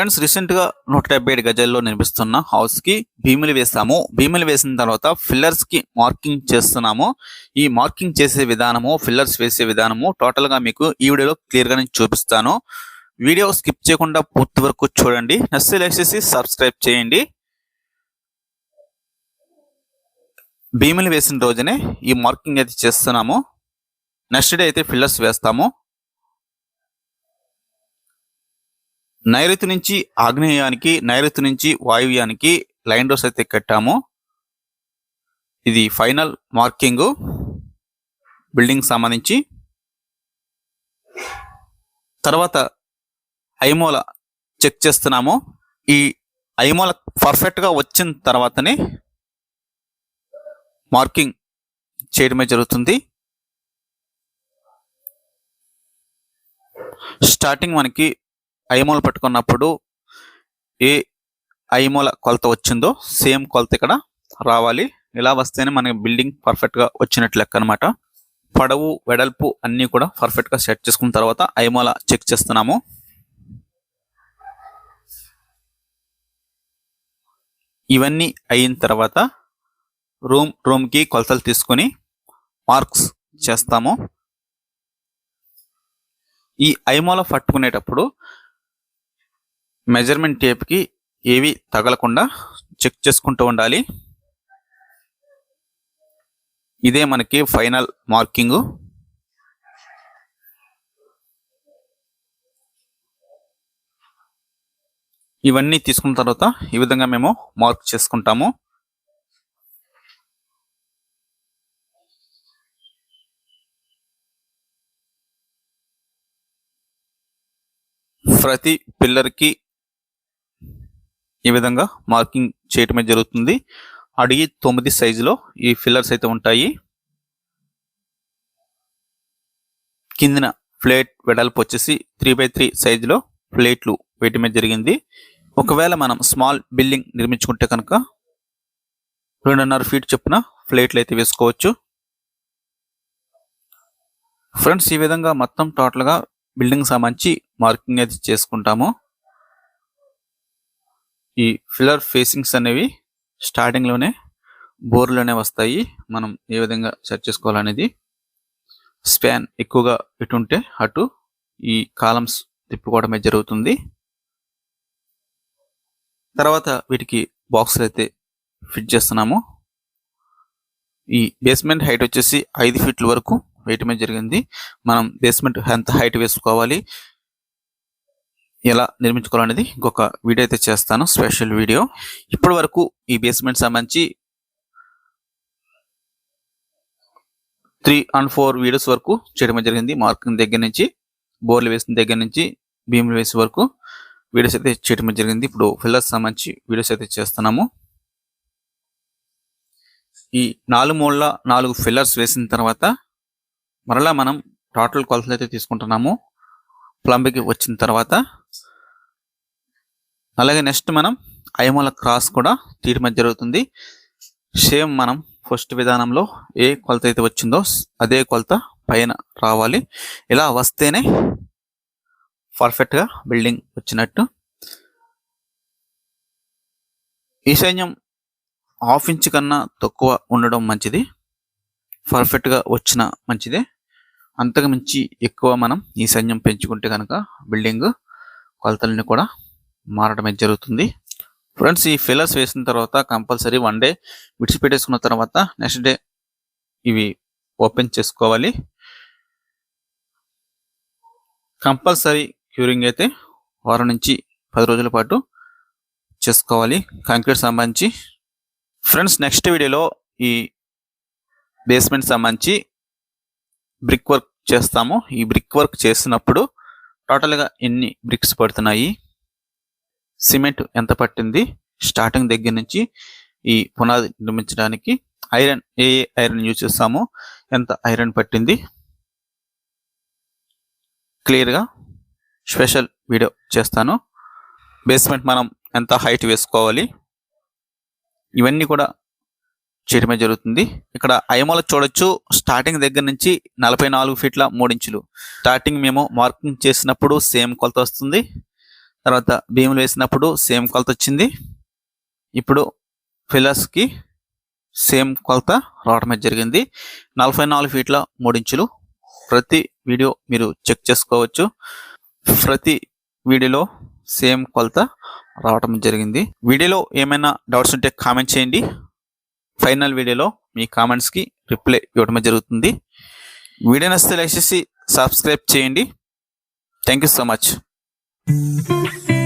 Friends రీసెంట్గా నూట డెబ్బై ఏడు గజల్లో నిర్మిస్తున్న హౌస్కి భీములు వేసాము భీములు వేసిన తర్వాత ఫిల్లర్స్కి మార్కింగ్ చేస్తున్నాము. ఈ మార్కింగ్ చేసే విధానము ఫిల్లర్స్ వేసే విధానము టోటల్గా మీకు ఈ వీడియోలో క్లియర్గా నేను చూపిస్తాను. వీడియో స్కిప్ చేయకుండా పూర్తి వరకు చూడండి. నచ్చితే లైక్ చేసి సబ్స్క్రైబ్ చేయండి. భీములు వేసిన రోజునే ఈ మార్కింగ్ అయితే చేస్తున్నాము. నెక్స్ట్ డే అయితే ఫిల్లర్స్ వేస్తాము. నైరుతి నుంచి ఆగ్నేయానికి నైరుతి నుంచి వాయువ్యానికి లైన్ డోస్ అయితే కట్టాము. ఇది ఫైనల్ మార్కింగ్ బిల్డింగ్ సంబంధించి. తర్వాత ఐమోల చెక్ చేస్తున్నాము. ఈ ఐమోల పర్ఫెక్ట్గా వచ్చిన తర్వాతనే మార్కింగ్ చేయడమే జరుగుతుంది. స్టార్టింగ్ మనకి ఐమూల పట్టుకున్నప్పుడు ఏ ఐమూల కొలత వచ్చిందో సేమ్ కొలత ఇక్కడ రావాలి. ఇలా వస్తేనే మనకి బిల్డింగ్ పర్ఫెక్ట్గా వచ్చినట్లు లెక్క అనమాట పొడవు వెడల్పు అన్నీ కూడా పర్ఫెక్ట్గా సెట్ చేసుకున్న తర్వాత ఐమూల చెక్ చేస్తున్నాము. ఇవన్నీ అయిన తర్వాత రూమ్ రూమ్కి కొలతలు తీసుకొని మార్క్స్ చేస్తాము. ఈ ఐమూల పట్టుకునేటప్పుడు మెజర్మెంట్ టేప్కి ఏవి తగలకుండా చెక్ చేసుకుంటూ ఉండాలి. ఇదే మనకి ఫైనల్ మార్కింగు. ఇవన్నీ తీసుకున్న తర్వాత ఈ విధంగా మేము మార్క్ చేసుకుంటాము. ప్రతి పిల్లర్కి ఈ విధంగా మార్కింగ్ చేయటమే జరుగుతుంది. అడిగి తొమ్మిది సైజులో ఈ ఫిల్లర్స్ అయితే ఉంటాయి. కిందిన ప్లేట్ వెడల్పు వచ్చేసి త్రీ బై త్రీ సైజులో ప్లేట్లు వేయటమే జరిగింది. ఒకవేళ మనం స్మాల్ బిల్డింగ్ నిర్మించుకుంటే కనుక రెండున్నర ఫీట్ చొప్పున ప్లేట్లు అయితే వేసుకోవచ్చు. ఫ్రెండ్స్ ఈ విధంగా మొత్తం టోటల్గా బిల్డింగ్ సంబంధించి మార్కింగ్ అయితే చేసుకుంటాము. ఫిల్లర్ ఫేసింగ్స్ అనేవి స్టార్టింగ్లోనే బోర్లోనే వస్తాయి. మనం ఏ విధంగా సెట్ చేసుకోవాలనేది స్పాన్ ఎక్కువగా ఇటు ఉంటే అటు ఈ కాలమ్స్ తిప్పుకోవడమే జరుగుతుంది. తర్వాత వీటికి బాక్సులు అయితే ఫిట్ చేస్తున్నాము. ఈ బేస్మెంట్ హైట్ వచ్చేసి ఐదు ఫీట్ల వరకు వేయటమే జరిగింది. మనం బేస్మెంట్ ఎంత హైట్ వేసుకోవాలి? ఎలా నిర్మించుకోవాలనేది ఇంకొక వీడియో అయితే చేస్తాను స్పెషల్ వీడియో. ఇప్పటి వరకు ఈ బేస్మెంట్ సంబంధించి త్రీ అండ్ ఫోర్ వీడియోస్ వరకు చేయడం జరిగింది. మార్కింగ్ దగ్గర నుంచి బోర్లు వేసిన దగ్గర నుంచి భీములు వేసే వరకు వీడియోస్ అయితే చేయడం జరిగింది. ఇప్పుడు ఫిల్లర్స్ సంబంధించి వీడియోస్ అయితే చేస్తున్నాము. ఈ నాలుగు మూల నాలుగు ఫిల్లర్స్ వేసిన తర్వాత మరలా మనం టోటల్ కొలతలు అయితే తీసుకుంటున్నాము. ప్లంబింగ్ వచ్చిన తర్వాత అలాగే నెక్స్ట్ మనం ఐమూల క్రాస్ కూడా తీయడం జరుగుతుంది. సేమ్ మనం ఫస్ట్ విధానంలో ఏ కొలత అయితే వచ్చిందో అదే కొలత పైన రావాలి. ఇలా వస్తేనే పర్ఫెక్ట్గా బిల్డింగ్ వచ్చినట్టు. ఈశాన్యం హాఫ్ ఇంచ్ కన్నా తక్కువ ఉండడం మంచిది. పర్ఫెక్ట్గా వచ్చిన మంచిదే. అంతకు మించి ఎక్కువ మనం ఈ పెంచుకుంటే కనుక బిల్డింగ్ కొలతలని కూడా మారడమే జరుగుతుంది. ఫ్రెండ్స్ ఈ ఫిల్లర్స్ వేసిన తర్వాత కంపల్సరీ వన్ డే విడిచిపెట్టేసుకున్న తర్వాత నెక్స్ట్ డే ఇవి ఓపెన్ చేసుకోవాలి. కంపల్సరీ క్యూరింగ్ అయితే వారం నుంచి పది రోజుల పాటు చేసుకోవాలి. కాంక్రీట్ సంబంధించి. ఫ్రెండ్స్ నెక్స్ట్ వీడియోలో ఈ బేస్మెంట్ సంబంధించి బ్రిక్ వర్క్ చేస్తాము. ఈ బ్రిక్ వర్క్ చేసినప్పుడు టోటల్గా ఎన్ని బ్రిక్స్ పడుతున్నాయి? సిమెంట్ ఎంత పట్టింది? స్టార్టింగ్ దగ్గర నుంచి ఈ పునాది నిర్మించడానికి ఐరన్ ఏ ఏ ఐరన్ యూజ్ చేస్తామో ఎంత ఐరన్ పట్టింది? క్లియర్గా స్పెషల్ వీడియో చేస్తాను. బేస్మెంట్ మనం ఎంత హైట్ వేసుకోవాలి? ఇవన్నీ కూడా చేయడమే జరుగుతుంది. ఇక్కడ ఐమోల చూడొచ్చు. స్టార్టింగ్ దగ్గర నుంచి నలభై నాలుగు ఫీట్ల మూడించులు స్టార్టింగ్ మేము మార్కింగ్ చేసినప్పుడు సేమ్ కొలత వస్తుంది. తర్వాత భీములు వేసినప్పుడు సేమ్ కొలత వచ్చింది. ఇప్పుడు ఫిల్లర్స్కి సేమ్ కొలత రావడం జరిగింది. నలభై నాలుగు ఫీట్ల మూడించులు ప్రతి వీడియో మీరు చెక్ చేసుకోవచ్చు. ప్రతి వీడియోలో సేమ్ కొలత రావటం జరిగింది. వీడియోలో ఏమైనా డౌట్స్ ఉంటే కామెంట్ చేయండి. ఫైనల్ వీడియోలో మీ కామెంట్స్కి రిప్లై ఇవ్వడం జరుగుతుంది. వీడియో నచ్చితే లైక్ చేసి సబ్స్క్రైబ్ చేయండి. Thank you so much. Música